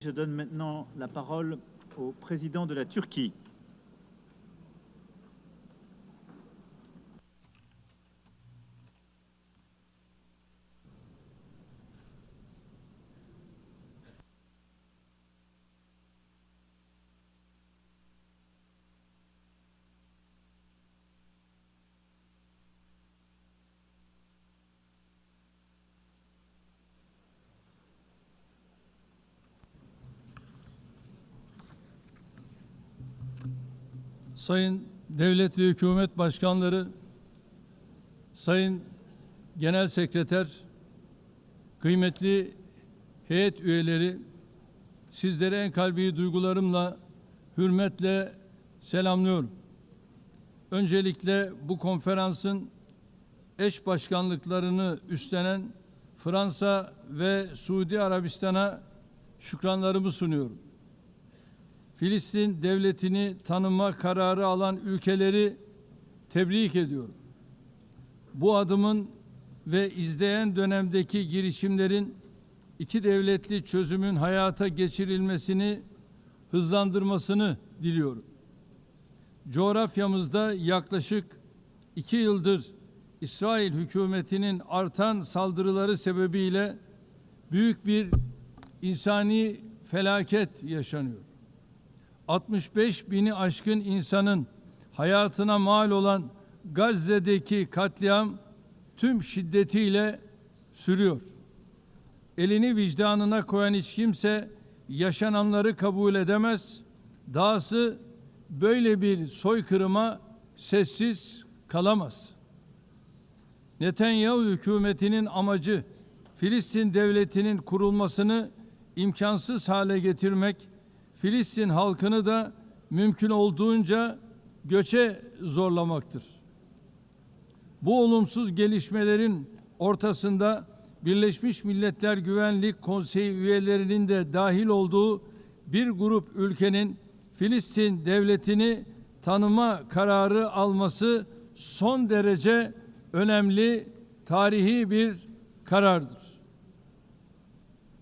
Je donne maintenant la parole au président de la Turquie. Sayın Devlet ve Hükümet Başkanları, Sayın Genel Sekreter, kıymetli heyet üyeleri, sizlere en kalbi duygularımla, hürmetle selamlıyorum. Öncelikle bu konferansın eş başkanlıklarını üstlenen Fransa ve Suudi Arabistan'a şükranlarımı sunuyorum. Filistin devletini tanıma kararı alan ülkeleri tebrik ediyorum. Bu adımın ve izleyen dönemdeki girişimlerin iki devletli çözümün hayata geçirilmesini hızlandırmasını diliyorum. Coğrafyamızda yaklaşık iki yıldır İsrail hükümetinin artan saldırıları sebebiyle büyük bir insani felaket yaşanıyor. 65 bini aşkın insanın hayatına mal olan Gazze'deki katliam tüm şiddetiyle sürüyor. Elini vicdanına koyan hiç kimse yaşananları kabul edemez. Dahası böyle bir soykırıma sessiz kalamaz. Netanyahu hükümetinin amacı Filistin devletinin kurulmasını imkansız hale getirmek Filistin halkını da mümkün olduğunca göçe zorlamaktır. Bu olumsuz gelişmelerin ortasında Birleşmiş Milletler Güvenlik Konseyi üyelerinin de dahil olduğu bir grup ülkenin Filistin devletini tanıma kararı alması son derece önemli tarihi bir karardır.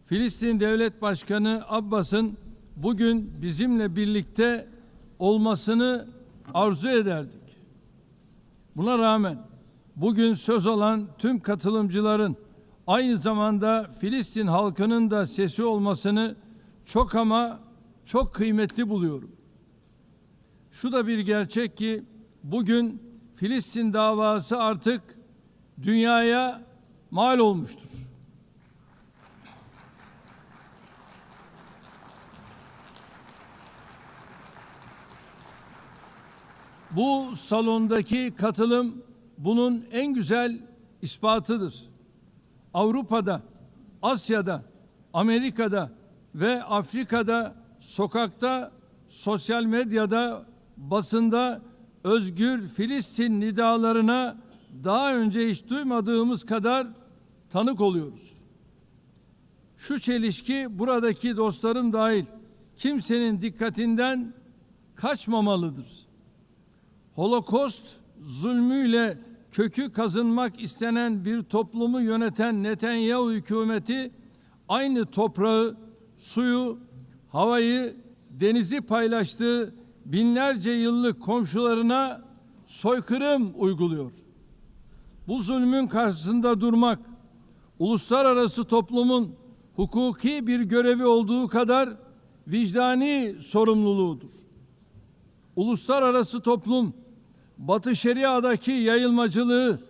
Filistin Devlet Başkanı Abbas'ın bugün bizimle birlikte olmasını arzu ederdik. Buna rağmen bugün söz olan tüm katılımcıların aynı zamanda Filistin halkının da sesi olmasını çok ama çok kıymetli buluyorum. Şu da bir gerçek ki bugün Filistin davası artık dünyaya mal olmuştur. Bu salondaki katılım bunun en güzel ispatıdır. Avrupa'da, Asya'da, Amerika'da ve Afrika'da sokakta, sosyal medyada, basında özgür Filistin nidalarına daha önce hiç duymadığımız kadar tanık oluyoruz. Şu çelişki buradaki dostlarım dahil kimsenin dikkatinden kaçmamalıdır. Holokost zulmüyle kökü kazınmak istenen bir toplumu yöneten Netanyahu hükümeti aynı toprağı, suyu, havayı, denizi paylaştığı binlerce yıllık komşularına soykırım uyguluyor. Bu zulmün karşısında durmak uluslararası toplumun hukuki bir görevi olduğu kadar vicdani sorumluluğudur. Uluslararası toplum Batı Şeria'daki yayılmacılığı,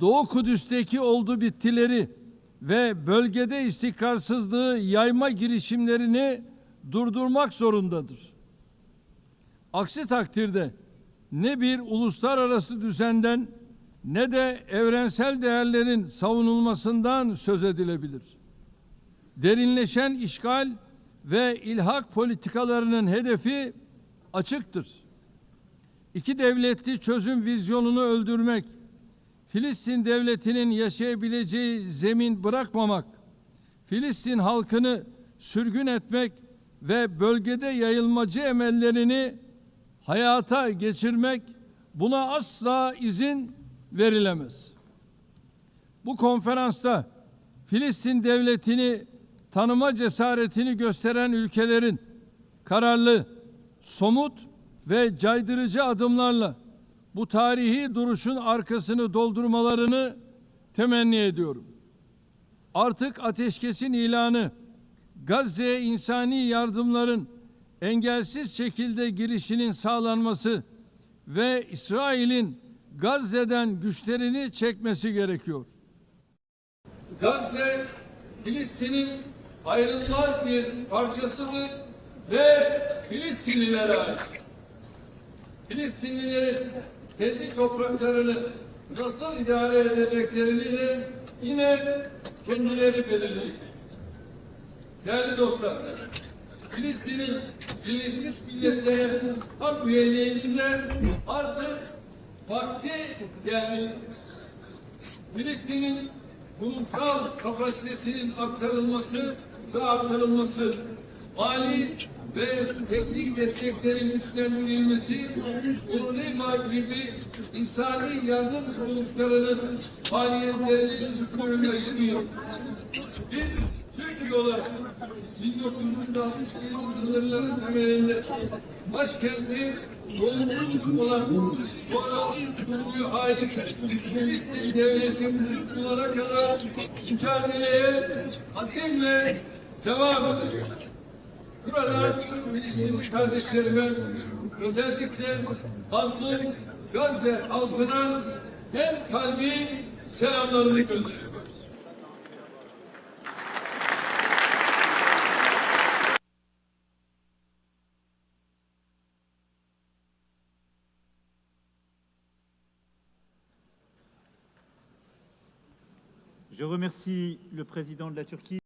Doğu Kudüs'teki oldu bittileri ve bölgede istikrarsızlığı yayma girişimlerini durdurmak zorundadır. Aksi takdirde ne bir uluslararası düzenden ne de evrensel değerlerin savunulmasından söz edilebilir. Derinleşen işgal ve ilhak politikalarının hedefi açıktır. İki devletli çözüm vizyonunu öldürmek, Filistin devletinin yaşayabileceği zemin bırakmamak, Filistin halkını sürgün etmek ve bölgede yayılmacı emellerini hayata geçirmek buna asla izin verilemez. Bu konferansta Filistin devletini tanıma cesaretini gösteren ülkelerin kararlı, somut ve caydırıcı adımlarla bu tarihi duruşun arkasını doldurmalarını temenni ediyorum. Artık ateşkesin ilanı, Gazze'ye insani yardımların engelsiz şekilde girişinin sağlanması ve İsrail'in Gazze'den güçlerini çekmesi gerekiyor. Gazze, Filistin'in ayrılmaz bir parçasıdır ve Filistinlilere ait. Filistinlilerin kendi topraklarını nasıl idare edeceklerini de yine kendileri belirleyecek. Değerli dostlar, Filistin'in Birleşmiş Milletler'e hak üyeliğinde artık vakti gelmiştir. Filistin'in kurumsal kapasitesinin aktarılması ve artırılması, mali ve teknik desteklerin güçlendirilmesi, UNRWA gibi insani yardım kuruluşlarının faaliyetlerinin sürdürülmesi Biz Türkiye olarak 1967 sınırların temelinde başkenti Yolculuk olan sonraki kuruluyor ait Filistin devletinin kurulana kadar mücadeleye azimle devam edecek. Je remercie le président de la Turquie.